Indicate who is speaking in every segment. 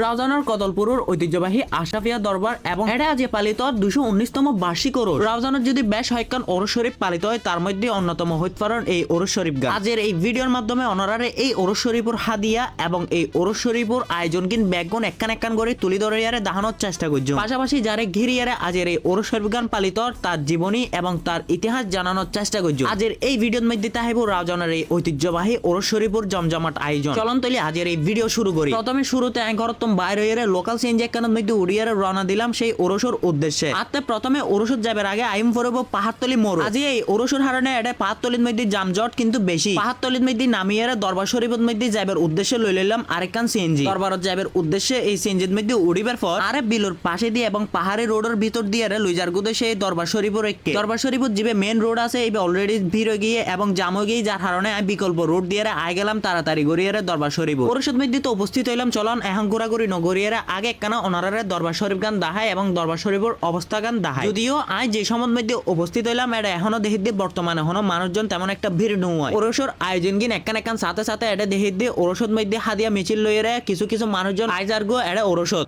Speaker 1: রাউজানের কদলপুরের ঐতিহ্যবাহী আশাফিয়া দরবার এবং এটা আজ পালিত দুশো উনিশতম বার্ষিক ওরস। রাউজানের যদি বেশ হয়কান ওরস শরীফ পালিত হয়, তার মধ্যে অন্যতম হইতে পারেন এই ওরস শরীফ গান। আজের এই ভিডিওর মাধ্যমে অনারারে এই ওরস শরীফের হাদিয়া এবং এই ওরস শরীফের আয়োজন কিন ব্যাগন একখান একখান করে তুলি ধরিয়ারে দাহানোর চেষ্টা করছ পাশাপাশি যারে ঘিরিয়ারে আজের এই ওরস শরীফ গান পালিত, তার জীবনী এবং তার ইতিহাস জানানোর চেষ্টা করছ আজের এই ভিডিওর মধ্যে তাহিব রাউজানের এই ঐতিহ্যবাহী ওরস শরীফের জমজমাট আয়োজন। চলন তৈলি আজের এই ভিডিও শুরু করি। প্রথমে শুরুতে আমি ঘরতম বাইরে হইয়ারে লোকাল সিএনজি একখানের মধ্যে উড়িয়ারে রওনা দিলাম সেই ওরসর উদ্দেশ্যে। আত্মে প্রথমে ওরসর যাবার আগে আইম ফরব পাহাড়তলি মোড়। আজি এই ওরসর হারণে এটা পাহাড়তলির মধ্যে জামজট কিন্তু বেশি। পাহাড়তলির মধ্যে নামিয়ারে দরবার শরীফের মধ্যে যাবার উদ্দেশ্যে লই লইলাম আরেকখান সিএনজি দরবারত যাবার উদ্দেশ্যে এই সিএনজির মধ্যে উড়িবার পর আরে বিলুর পাশে দিয়ে এবং পাহাড়ি রোডের ভিতর দিয়ে আরে লইজার গুদে সেই দরবার শরীফের একে দরবার শরীফের যে মেন রোড আছে, এই অলরেডি ভিড় হয়ে গিয়ে এবং জাম হয়ে গিয়ে যার কারণে আমি বিকল্প রোড দিয়ে আয় গেলাম তাড়াতাড়ি গড়িয়ারে দরবার শরীফ। পরিষদ মধ্যে তো উপস্থিত হইলাম, চলন এখন ঘোরাঘুরি নগরিয়ারে আগে একখানা ওনারারে দরবার শরীফ গান দাহায় এবং দরবার শরীফের অবস্থা গান দাহায়। যদিও আজ যে সময় মধ্যে উপস্থিত হইলাম এটা এখনও দেখি দিয়ে বর্তমানে এখনও মানুষজন তেমন একটা ভিড় নয় ওরসর আয়োজন গিন একখান একখান সাথে সাথে এটা দিয়ে ওরসদ মধ্যে হাদিয়া মিছিল লইরে কিছু কিছু মানুষজন আইজার গো এটা ওরসদ।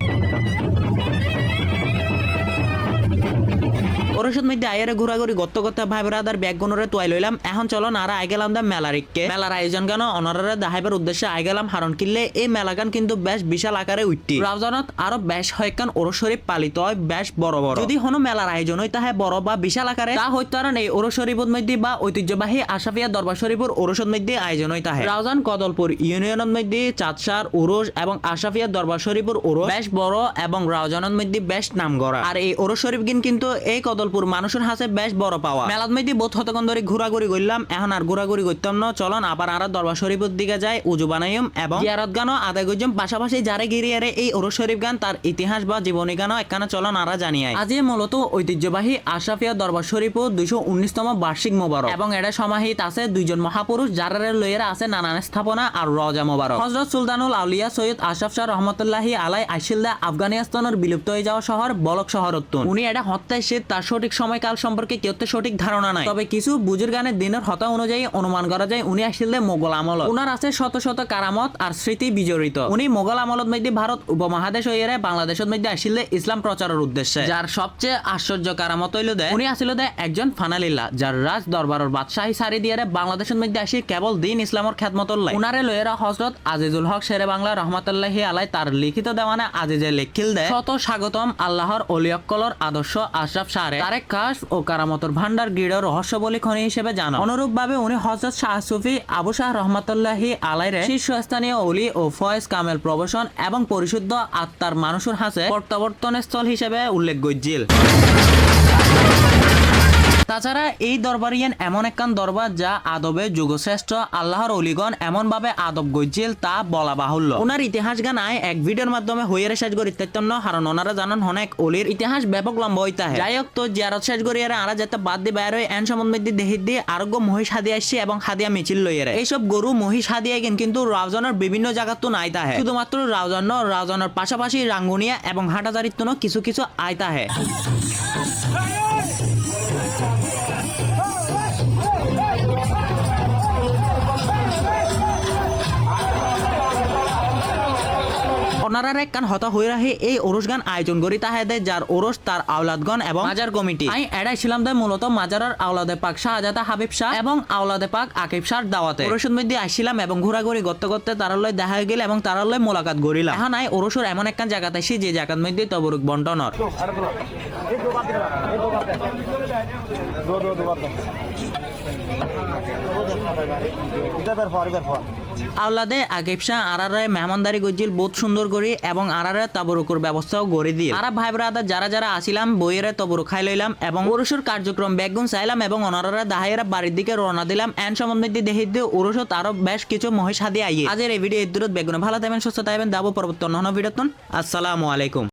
Speaker 1: ওরসদ মধ্যে আয়ারে ঘোরাঘুরি গত্ত গত্ত ভাই ব্রাদার ব্যাগ গনরে তোয়াই লইলাম। এখন চলো নারা আই গেলাম দা মেলার ইককে মেলার আয়োজন গান অনারারে দাহাইবার উদ্দেশ্যে আই গেলাম হারণ কিনলে এই মেলা গান কিন্তু বেশ বিশাল আকারে উঠতি। রাউজানত আরও বেশ হয়কান ওরস শরীফ পালিত হয়, বেশ বড় বড়। যদি হনো মেলার আয়োজন হয়, তাহে বড় বা বিশাল আকারে, তা হইতে পারেন এই ওরস শরীফের মধ্যে বা ঐতিহ্যবাহী আশাফিয়া দরবার শরীফের ওরসদ মধ্যে আয়োজন হয় তাহে। রাউজান কদলপুর ইউনিয়নের মধ্যে চাঁদসার ওরস এবং আশাফিয়া দরবার শরীফের ওরস বেশ বড় এবং রাউজানের মধ্যে বেশ নাম গড়া আর এই ওরস শরীফ গিন কিন্তু এই কদলপুর মানুষের হাতে বেশ বড় পাওয়া। মেলাত মধ্যে বোধ হতক্ষণ ধরে ঘোরাঘুরি করলাম, এখন আর ঘোরাঘুরি করতাম না, চলন আবার আর দরবার শরীফের দিকে যাই, উজু বানাইম এবং জিয়ারত গানও আদায় করলাম পাশাপাশি যারে গিরিয়ারে এই ওরস শরীফ গান, তার ইতিহাস বা জীবনী গানও একখানা চলন আরা জানিয়ে আজ মূলত ঐতিহ্যবাহী আশাফিয়া দরবার শরীফ দুইশো উনিশতম বার্ষিক মোবারক। এবং এটা সমাহিত আছে দুইজন মহাপুরুষ যারা লইয়েরা আছে নানান স্থাপনা আর রজা মোবারক। হজরত সুলতানুল আউলিয়া সৈয়দ আশরাফ শাহ রহমতুল্লাহি আলাই আইসিলদা আফগানিস্তানের বিলুপ্ত হয়ে যাওয়া শহর বলক শহর উনি এটা হত্যায় সে তার সঠিক সময়কাল সম্পর্কে কেউ তো সঠিক ধারণা নাই। তবে কিছু বুজুর গানের দিনের হতা অনুযায়ী অনুমান করা যায়, উনি আসলে মোগল আমল উনার আছে শত শত কারামত আর স্মৃতি বিজড়িত। উনি মোগল আমলত মধ্যে ভারত উপমহাদেশ হইয়ে বাংলাদেশের মধ্যে আসলে ইসলাম প্রচারের উদ্দেশ্যে। যার সবচেয়ে আশ্চর্য কারামত হইল দেয় উনি আসলে দেয় একজন ফানালিল্লা, যার রাজ দরবারের বাদশাহী সারি দিয়ে বাংলাদেশের মধ্যে আসি কেবল দিন ইসলামের খ্যাতমতল উনারে লয়েরা হজরত আজিজুল হক শেরে বাংলা রহমতুল্লাহি আলাই তার লিখিত দেওয়ানে আজিজে লেখিল দেয় শত স্বাগতম আল্লাহর অলিয়কলর আদর্শ আশরাফ সারে তারেক কাশ ও কারামতর ভান্ডার গিড় রহস্য বলি খনি হিসেবে জানা অনুরূপ ভাবে উনি হজরত শাহ সুফি আবু শাহ রহমতুল্লাহি আলাইরে শীর্ষস্থানীয় অলি ও ফয়েজ কামেল প্রবসন এবং পরিশুদ্ধ আত্মার মানুষের হাসে প্রত্যাবর্তনের স্থল হিসেবে উল্লেখ গজ্জিল তাছাড়া এই দরবারিয়ান এমন একখান দরবার যা আদবে যুগশ্রেষ্ঠ, আল্লাহর অলিগণ এমন ভাবে আদব গজ্জিল তা বলা বাহুল্য। ওনার ইতিহাস গান আয় এক ভিডিওর মাধ্যমে হইয়ার শেষ করি ইত্যাত্তন্য কারণ ওনারা জানান অনেক অলির ইতিহাস ব্যাপক লম্বা হইতে হয় যাই হোক তো, জিয়ারত শেষ করি আর যাতে বাদ দিয়ে বাইর হয়ে এন সম্বন্ধে দেহি দিয়ে আরোগ্য মহিষ হাদিয়ে আসছে এবং হাদিয়া মিছিল লইয়ারে এইসব গরু, মহিষ হাদিয়া কিন্তু রাউজানের বিভিন্ন জায়গা তো নাই তাহে শুধুমাত্র রাউজান রাউজানের পাশাপাশি রাঙ্গুনিয়া এবং হাটাজারির তো কিছু কিছু আয়তা হে ওনারা এক কান হতা হয়ে রাখে এই ওরস গান আয়োজন করি তাহে দেয় যার ওরস তার আওলাদগণ এবং মাজার কমিটি। আমি এড়াই ছিলাম দেয় মূলত মাজারার আওলাদে পাক শাহজাদা হাবিব শাহ এবং আওলাদে পাক আকিব শাহ দাওয়াতে। ওরসের মধ্যে আসছিলাম এবং ঘোরাঘুরি করতে করতে তারালয় দেখা গেল এবং তারালয় মোলাকাত করিলাম এখন আই ওরসর এমন একখান জায়গাতে আসি যে জায়গার মধ্যে তবরুক বন্টনর।
Speaker 2: দৌড় দৌড় দৌড়
Speaker 1: আওলাদে আগেপশা আরারায় মেহমানদারি গজিল বহুত সুন্দর করি এবং আরারায় তাবরুকর ব্যবস্থাও গড়ে দিল। আরা ভাইব্রাদা যারা যারা আসিলাম, বইয়ের তবরু খাই লইলাম এবং ওরসুর কার্যক্রম বেগুন চাইলাম এবং অনারারা দাহাইরা বাড়ির দিকে রওনা দিলাম। এন সম্বন্ধে দেখি দিয়ে ওরসও তারও বেশ কিছু মহেশ হাদি আইয়ে। আজের এই ভিডিও দূরত বেগুন ভালো থাকবেন, সুস্থ থাকবেন। দাবো পরবর্তী অন্য ভিডিও আসসালামু আলাইকুম।